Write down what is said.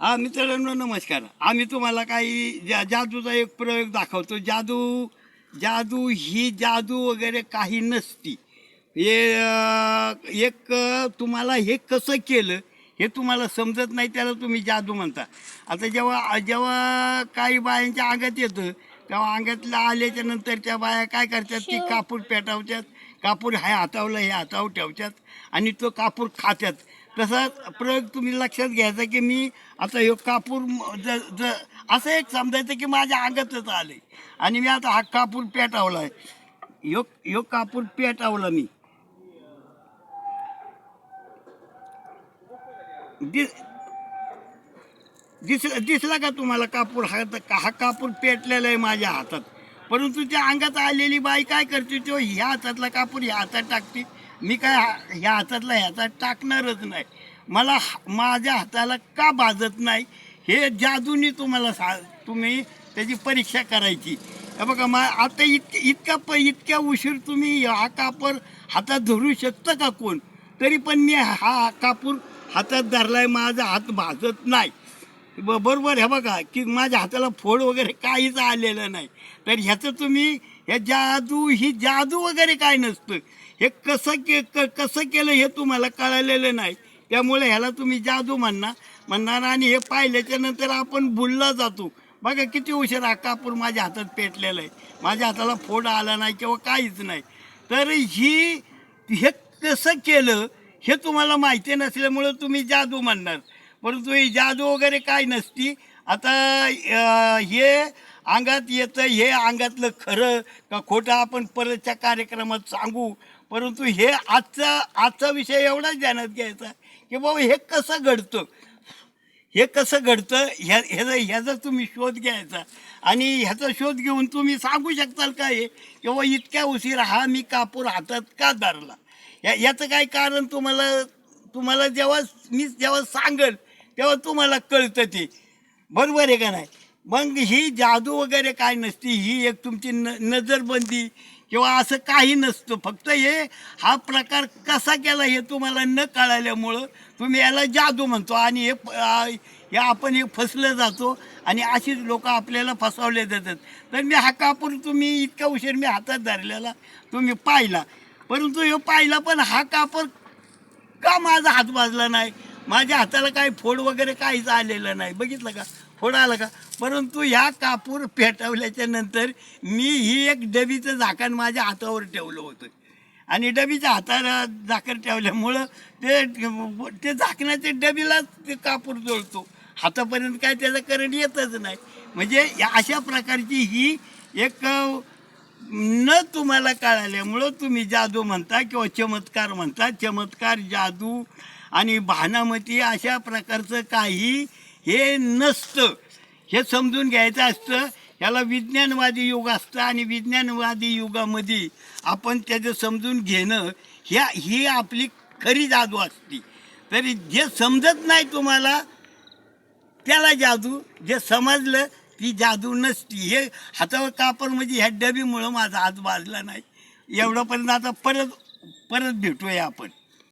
हा मित्रांनो नमस्कार. आम्ही तुम्हाला काही जा जादूचा एक प्रयोग दाखवतो. जादू जादू ही जादू वगैरे काही नसती. हे एक तुम्हाला हे कसं केलं हे तुम्हाला समजत नाही त्याला तुम्ही जादू म्हणता. आता जेव्हा जेव्हा काही बायांच्या अंगात येतं तेव्हा अंगातलं आल्याच्यानंतर त्या बाया काय करतात? की कापूर पेटावतात. कापूर हाय हातावलं हे हातावर ठेवतात आणि तो कापूर खात्यात. तसाच प्रयोग तुम्ही लक्षात घ्यायचा की मी आता हे कापूर ज ज असं एक समजायचं की माझ्या अंगातच आले आणि मी आता हा कापूर पेटावला आहे. यो यो कापूर पेटावला मी. दिस दिसला दिसला का तुम्हाला कापूर? हा हा कापूर पेटलेला आहे माझ्या हातात. परंतु त्या अंगात आलेली बाई काय करते तो ह्या हातातला कापूर ह्या हातात टाकते. मी काय हा- ह्या हातातला ह्याचा टाकणारच नाही. मला हा- माझ्या हाताला का भाजत नाही? हे जादूनी तुम्हाला सा तुम्ही त्याची परीक्षा करायची. बघा मा आता इत इतका प इतक्या उशीर तुम्ही हा कापूर हातात धरू शकता का कोण? तरी पण मी हा कापूर हातात धरला आहे माझा हात भाजत नाही. ब बरोबर हे बघा की माझ्या हाताला फोड वगैरे काहीच आलेलं नाही. तर ह्याचं तुम्ही हे जादू ही जादू वगैरे काय नसतं. हे कसं के क कसं केलं हे तुम्हाला कळालेलं नाही. त्यामुळे ह्याला तुम्ही जादू म्हणणार. म्हणणार आणि हे पाहिल्याच्या नंतर आपण भुलला जातो. बघा किती उशिरा कापूर माझ्या हातात पेटलेलं आहे. माझ्या हाताला फोड आला नाही किंवा काहीच नाही. तर ही हे कसं केलं हे तुम्हाला माहिती नसल्यामुळं तुम्ही जादू म्हणणार. परंतु ही जादू वगैरे काय नसती. आता हे अंगात येतं हे अंगातलं खरं का खोटं आपण परतच्या कार्यक्रमात सांगू? परंतु हे आजचा आजचा विषय एवढाच ध्यानात घ्यायचा की बाबा हे कसं घडतं? हे कसं घडतं? ह्या ह्याचा ह्याचा तुम्ही शोध घ्यायचा. आणि ह्याचा शोध घेऊन तुम्ही सांगू शकताल का हे? किंवा इतक्या उशीर हा मी कापूर हातात का धरला? या याचं काय कारण तुम्हाला तुम्हाला जेव्हा मी जेव्हा सांगेल तेव्हा तुम्हाला कळतं ते. बरोबर आहे का नाही? मग ही जादू वगैरे काय नसती ही एक तुमची न नजरबंदी किंवा असं काही नसतं. फक्त हे हा प्रकार कसा केला हे तुम्हाला न कळाल्यामुळं तुम्ही याला जादू म्हणतो आणि हे हे आपण हे फसलं जातो आणि अशीच लोक आपल्याला फसवले जातात. तर मी हा कापूर तुम्ही इतका उशीर मी हातात धरलेला तुम्ही पाहिला. परंतु हे पाहिला पण हा कापूर का माझा हात बाजला नाही? माझ्या हाताला काही फोड वगैरे काहीच आलेलं नाही. बघितलं का? फोड आलं का? परंतु ह्या कापूर पेटवल्याच्या नंतर मी ही एक डबीचं झाकण माझ्या हातावर ठेवलं होतं. आणि डबीच्या हाताला झाकण ठेवल्यामुळं ते ते झाकणाच्या डबीलाच ते कापूर जोडतो हातापर्यंत काय त्याचं करंट येतच नाही. म्हणजे अशा प्रकारची ही एक न तुम्हाला कळाल्यामुळं तुम्ही जादू म्हणता किंवा चमत्कार म्हणता. चमत्कार जादू आणि भानामती अशा प्रकारचं काही हे नसतं. हे समजून घ्यायचं असतं ह्याला विज्ञानवादी युग असतं आणि विज्ञानवादी युगामध्ये आपण त्याचं समजून घेणं ह्या ही आपली खरी जादू असती. तरी जे समजत नाही तुम्हाला त्याला जादू जे समजलं ती जादू नसती. हे हातावर कापड म्हणजे ह्या डबीमुळं माझा हात बाजला नाही. एवढंपर्यंत आता परत परत भेटूया आपण.